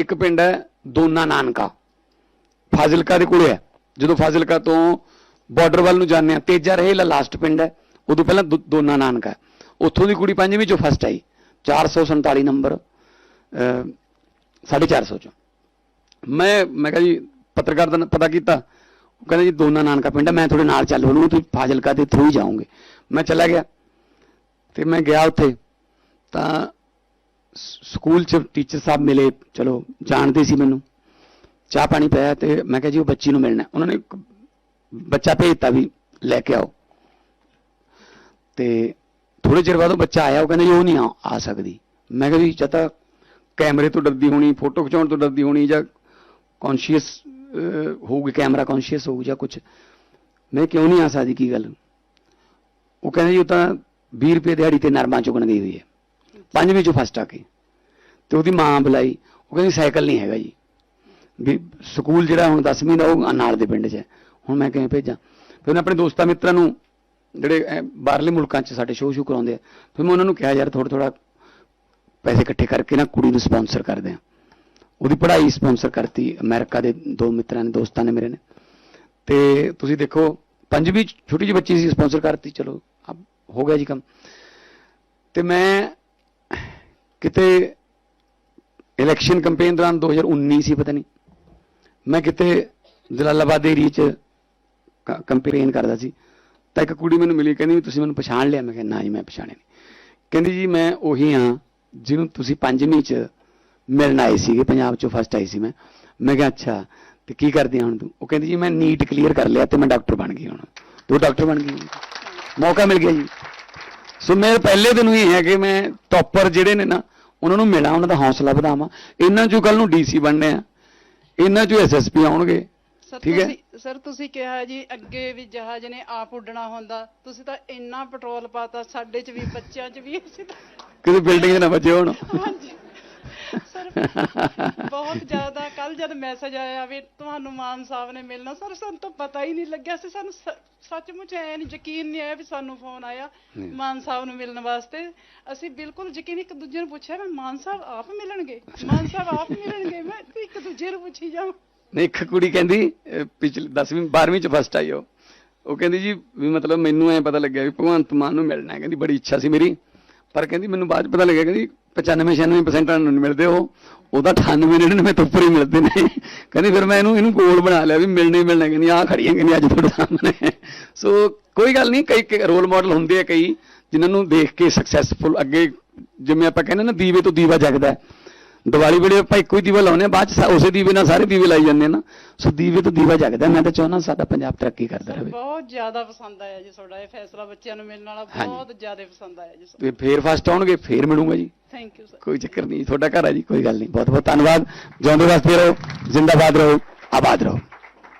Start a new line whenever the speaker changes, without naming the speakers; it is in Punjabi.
ਇੱਕ ਪਿੰਡ ਹੈ ਦੋਨਾ ਨਾਨਕਾ। ਫਾਜ਼ਿਲਕਾ ਦੇ ਕੋਲੇ ਹੈ। ਜਦੋਂ ਫਾਜ਼ਿਲਕਾ ਤੋਂ ਬਾਰਡਰ ਵੱਲ ਨੂੰ ਜਾਂਦੇ ਆ ਤੇਜਾ ਰਹੇਲਾ ਲਾਸਟ ਪਿੰਡ ਹੈ ਉਦੋਂ ਪਹਿਲਾਂ ਦੋ- ਦੋਨਾ ਨਾਨਕਾ ਉੱਥੋਂ ਦੀ ਕੁੜੀ ਪੰਜਵੀਂ ਚੋਂ ਫਸਟ ਆਈ 447 ਨੰਬਰ ਅਹ, 450 ਚੋਂ। ਮੈਂ ਮੈਂ ਕਿਹਾ ਜੀ ਪੱਤਰਕਾਰ ਦਾ ਪਤਾ ਕੀਤਾ। ਉਹ ਕਹਿੰਦਾ ਜੀ ਦੋਨਾ ਨਾਨਕਾ ਪਿੰਡ ਹੈ ਮੈਂ ਤੁਹਾਡੇ ਨਾਲ ਚੱਲ ਵੜੂੰਗਾ ਤੁਸੀਂ ਫਾਜ਼ਿਲਕਾ ਦੇ ਥਰੂ ਹੀ ਜਾਓਗੇ। ਮੈਂ ਚਲਾ ਗਿਆ। ਤੇ ਮੈਂ ਗਿਆ ਉੱਥੇ। ਤਾਂ ਸਕੂਲ ਚ ਟੀਚਰ ਸਾਹਿਬ ਮਿਲੇ, ਚਲੋ ਜਾਣਦੇ ਸੀ ਮੈਨੂੰ। ਚਾਹ ਪਾਣੀ ਪਿਆ ਤੇ ਮੈਂ ਕਿਹਾ ਜੀ ਉਹ ਬੱਚੀ ਨੂੰ ਮਿਲਣਾ। ਉਹਨਾਂ ਨੇ ਇੱਕ ਬੱਚਾ ਭੇਜਤਾ ਵੀ, ਲੈ ਕੇ ਆਓ। ਤੇ ਥੋੜੇ ਚਿਰ ਬਾਅਦ ਉਹ ਬੱਚਾ ਆਇਆ, ਉਹ ਕਹਿੰਦਾ ਜੀ ਉਹ ਨਹੀਂ ਆ ਆ ਸਕਦੀ। ਮੈਂ ਕਿਹਾ ਜੀ, ਜਾਂ ਤਾਂ ਕੈਮਰੇ ਤੋਂ ਡਰਦੀ ਹੋਣੀ, ਫੋਟੋ ਖਿਚਾਉਣ ਤੋਂ ਡਰਦੀ ਹੋਣੀ, ਜਾਂ ਕੌਨਸ਼ੀਅਸ ਹੋਊਗੀ, ਕੈਮਰਾ ਕੌਨਸ਼ੀਅਸ ਹੋਊ, ਜਾਂ ਕੁਝ ਮੈਂ ਕਿਉਂ ਨਹੀਂ ਆ ਸਕਦੀ, ਕੀ ਗੱਲ? ਉਹ ਕਹਿੰਦਾ ਜੀ, ਉਹ ਤਾਂ 20 ਰੁਪਏ ਦਿਹਾੜੀ ਤੇ ਨਰਮਾ ਚੁਗਣ ਗਈ ਹੋਈ ਹੈ। ਪੰਜਵੀਂ ਚੋਂ ਫਸਟ ਆ ਕੇ ਤੇ ਉਹਦੀ ਮਾਂ ਬੁਲਾਈ। ਉਹ ਕਹਿੰਦੀ, ਸਾਈਕਲ ਨਹੀਂ ਹੈਗਾ ਜੀ। ਵੀ ਸਕੂਲ ਜਿਹੜਾ ਹੁਣ 10ਵੀਂ ਦਾ ਉਹ ਨਾਲ ਦੇ ਪਿੰਡ 'ਚ ਹੈ। ਹੁਣ ਮੈਂ ਕਿਵੇਂ ਭੇਜਾਂ? ਫਿਰ ਉਹਨੇ ਆਪਣੇ ਦੋਸਤਾਂ ਮਿੱਤਰਾਂ ਨੂੰ ਜਿਹੜੇ ਬਾਹਰਲੇ ਮੁਲਕਾਂ 'ਚ ਸਾਡੇ ਸ਼ੋਅ ਸ਼ੂ ਕਰਾਉਂਦੇ ਆ, ਫਿਰ ਮੈਂ ਉਹਨਾਂ ਨੂੰ ਕਿਹਾ, ਯਾਰ ਥੋੜਾ ਥੋੜਾ ਪੈਸੇ ਇਕੱਠੇ ਕਰਕੇ ਨਾ ਕੁੜੀ ਨੂੰ ਸਪਾਂਸਰ ਕਰਦੇ ਆ। ਉਹਦੀ ਪੜ੍ਹਾਈ ਸਪਾਂਸਰ ਕਰਤੀ, ਅਮਰੀਕਾ ਦੇ ਦੋ ਮਿੱਤਰਾਂ ਨੇ, ਦੋਸਤਾਂ ਨੇ ਮੇਰੇ ਨੇ। ਤੇ ਤੁਸੀਂ ਦੇਖੋ, ਪੰਜਵੀਂ ਛੋਟੀ ਜਿਹੀ ਬੱਚੀ ਸੀ ਸਪਾਂਸਰ ਕਰਤੀ। ਚਲੋ ਹੋ ਗਿਆ ਜੀ ਕੰਮ। ਤੇ ਮੈਂ ਕਿਤੇ ਇਲੈਕਸ਼ਨ ਕੈਂਪੇਨ ਦੌਰਾਨ 2019 ਸੀ, ਪਤਾ ਨਹੀਂ। ਮੈਂ ਕਿਤੇ ਜਲਾਲਾਬਾਦ ਏਰੀਆ 'ਚ ਕੰਪੇਨ ਕਰਦਾ ਸੀ। ਤਾਂ ਇੱਕ ਕੁੜੀ ਮੈਨੂੰ ਮਿਲੀ, ਕਹਿੰਦੀ ਵੀ ਤੁਸੀਂ ਮੈਨੂੰ ਪਛਾਣ ਲਿਆ। ਮੈਂ ਕਿਹਾ, ਨਾ ਜੀ, ਮੈਂ ਪਛਾਣਿਆ ਨਹੀਂ। ਕਹਿੰਦੀ ਜੀ, ਮੈਂ ਉਹੀ ਹਾਂ ਜਿਹਨੂੰ ਤੁਸੀਂ ਪੰਜਵੀਂ 'ਚ ਮਿਲਣ ਆਏ ਸੀਗੇ, ਪੰਜਾਬ 'ਚੋਂ ਫਸਟ ਆਈ ਸੀ ਮੈਂ। ਮੈਂ ਕਿਹਾ, ਅੱਛਾ, ਤੇ ਕੀ ਕਰਦੀ ਆ ਹੁਣ ਤੂੰ? ਉਹ ਕਹਿੰਦੀ ਜੀ, ਮੈਂ ਨੀਟ ਕਲੀਅਰ ਕਰ ਲਿਆ ਤੇ ਮੈਂ ਡਾਕਟਰ ਬਣ ਗਈ ਹੁਣ। ਤੇ ਡਾਕਟਰ ਬਣ ਗਈ ਮੌਕਾ ਮਿਲ ਗਿਆ ਜੀ। ਸੋ ਮੇਰੇ ਪਹਿਲੇ ਦਿਨ ਹੀ ਹੈ ਕਿ ਮੈਂ ਟੌਪਰ ਜਿਹੜੇ ਨੇ ਨਾ ਉਹਨਾਂ ਨੂੰ ਮਿਲਾਂ ਉਹਨਾਂ ਦਾ ਹੌਸਲਾ ਵਧਾਵਾਂ। ਇਹਨਾਂ ਚੋਂ ਕੱਲ ਨੂੰ ਡੀਸੀ ਬਣਨੇ ਆ। ਇਹਨਾਂ ਚੋਂ ਐਸਐਸਪੀ ਆਉਣਗੇ। ਠੀਕ ਹੈ।
ਸਰ ਤੁਸੀਂ ਕਿਹਾ ਜੀ ਅੱਗੇ ਵੀ ਜਹਾਜ਼ ਨੇ ਆਪ ਉੱਡਣਾ ਹੁੰਦਾ। ਤੁਸੀਂ ਤਾਂ ਇੰਨਾ ਪੈਟਰੋਲ ਪਾਤਾ ਸਾਡੇ ਚ ਵੀ ਬੱਚਿਆਂ ਚ ਵੀ ਅਸੀਂ ਤਾਂ
ਕਿਸੇ ਬਿਲਡਿੰਗ ਨਾ ਵੱਜੇ ਹੋਣ।
ਹਾਂਜੀ। ਬਹੁਤ ਜ਼ਿਆਦਾ ਕੱਲ ਜਦ ਮੈਸੇਜ ਆਇਆ ਵੀ ਤੁਹਾਨੂੰ ਮਾਨ ਸਾਹਿਬ ਨੇ ਮਿਲਣਾ ਸਰ ਸਾਨੂੰ ਤਾਂ ਪਤਾ ਹੀ ਨਹੀਂ ਲੱਗਿਆ ਸੀ ਸਾਨੂੰ ਸੱਚਮੁੱਚ ਐ ਨਹੀਂ ਯਕੀਨ ਨਹੀਂ ਆਇਆ ਵੀ ਸਾਨੂੰ ਫੋਨ ਆਇਆ। ਮਾਨ ਸਾਹਿਬ ਨੂੰ ਮਿਲਣ ਵਾਸਤੇ। ਅਸੀਂ ਬਿਲਕੁਲ ਯਕੀਨ ਇੱਕ ਦੂਜੇ ਨੂੰ ਪੁੱਛਿਆ ਵੀ ਮਾਨ ਸਾਹਿਬ ਆਪ ਮਿਲਣਗੇ? ਮਾਨ ਸਾਹਿਬ ਆਪ ਮਿਲਣਗੇ? ਮੈਂ ਇੱਕ ਦੂਜੇ ਨੂੰ ਪੁੱਛੀ ਜਾਵਾਂ।
ਨਹੀਂ ਇੱਕ ਕੁੜੀ ਕਹਿੰਦੀ ਪਿਛਲੀ 10ਵੀਂ 12ਵੀਂ 'ਚ ਫਸਟ ਆਈ ਉਹ। ਉਹ ਕਹਿੰਦੀ ਜੀ ਵੀ ਮਤਲਬ ਮੈਨੂੰ ਐ ਪਤਾ ਲੱਗਿਆ ਵੀ ਭਗਵੰਤ ਮਾਨ ਨੂੰ ਮਿਲਣਾ ਹੈ। ਕਹਿੰਦੀ ਬੜੀ ਇੱਛਾ ਸੀ ਮੇਰੀ। ਪਰ ਕਹਿੰਦੀ ਮੈਨੂੰ ਬਾਅਦ 'ਚ ਪਤਾ ਲੱਗਿਆ ਕਹਿੰਦੀ 95 96% ਨੂੰ ਮਿਲਦੇ ਉਹ। ਉਹਦਾ 98 99 ਤੋਂ ਉੱਪਰ ਹੀ ਮਿਲਦੇ ਨੇ। ਕਹਿੰਦੀ ਫਿਰ ਮੈਂ ਇਹਨੂੰ ਇਹਨੂੰ ਗੋਲ ਬਣਾ ਲਿਆ ਵੀ ਮਿਲਣੇ ਮਿਲਣੇ, ਕਹਿੰਦੀ ਆ ਖੜੀਆਂ, ਕਹਿੰਦੀ ਅੱਜ ਤੁਹਾਡੇ ਸਾਹਮਣੇ। ਸੋ ਕੋਈ ਗੱਲ ਨਹੀਂ, ਕਈ ਰੋਲ ਮਾਡਲ ਹੁੰਦੇ ਆ ਕਈ, ਜਿਨ੍ਹਾਂ ਨੂੰ ਦੇਖ ਕੇ ਸਕਸੈਸਫੁਲ ਅੱਗੇ, ਜਿਵੇਂ ਆਪਾਂ ਕਹਿੰਦੇ ਨਾ, ਦੀਵੇ ਤੋਂ ਦੀਵਾ ਜਗਦਾ ਦੀਵਾਲੀ ਵੇਲੇ ਆਪਾਂ ਇੱਕੋ ਹੀ ਦੀਵਾ ਲਾਉਂਦੇ ਆ ਬਾਅਦ ਚ ਉਸੇ ਦੀਵੇ ਨਾਲ ਸਾਰੇ ਦੀਵੇ ਲਾਈ ਜਾਂਦੇ ਆ ਨਾ। ਸੋ ਦੀਵੇ ਤੋਂ ਦੀਵਾ ਜਗਦਾ ਮੈਂ ਤਾਂ ਚਾਹੁੰਦਾ ਸਾਡਾ ਪੰਜਾਬ ਤਰੱਕੀ ਕਰਦਾ ਰਹੇ।
ਬਹੁਤ ਜ਼ਿਆਦਾ ਪਸੰਦ ਆਇਆ ਜੀ ਤੁਹਾਡਾ ਇਹ ਫੈਸਲਾ ਬੱਚਿਆਂ ਨੂੰ ਮਿਲਣ ਵਾਲਾ
ਹਾਂਜੀ।
ਬਹੁਤ ਜ਼ਿਆਦਾ ਪਸੰਦ ਆਇਆ ਜੀ
ਤੇ ਫੇਰ ਫਸਟ ਆਉਣਗੇ ਫੇਰ ਮਿਲੂੰਗਾ ਜੀ।
ਥੈਂਕ ਯੂ ਸਰ
ਕੋਈ ਚੱਕਰ ਨਹੀਂ ਤੁਹਾਡਾ ਘਰ ਹੈ ਜੀ ਕੋਈ ਗੱਲ ਨਹੀਂ। ਬਹੁਤ ਬਹੁਤ ਧੰਨਵਾਦ। ਜਿਉਂਦੇ ਵਾਸਤੇ ਰਹੋ ਜ਼ਿੰਦਾਬਾਦ ਰਹੋ ਆਬਾਦ ਰਹੋ।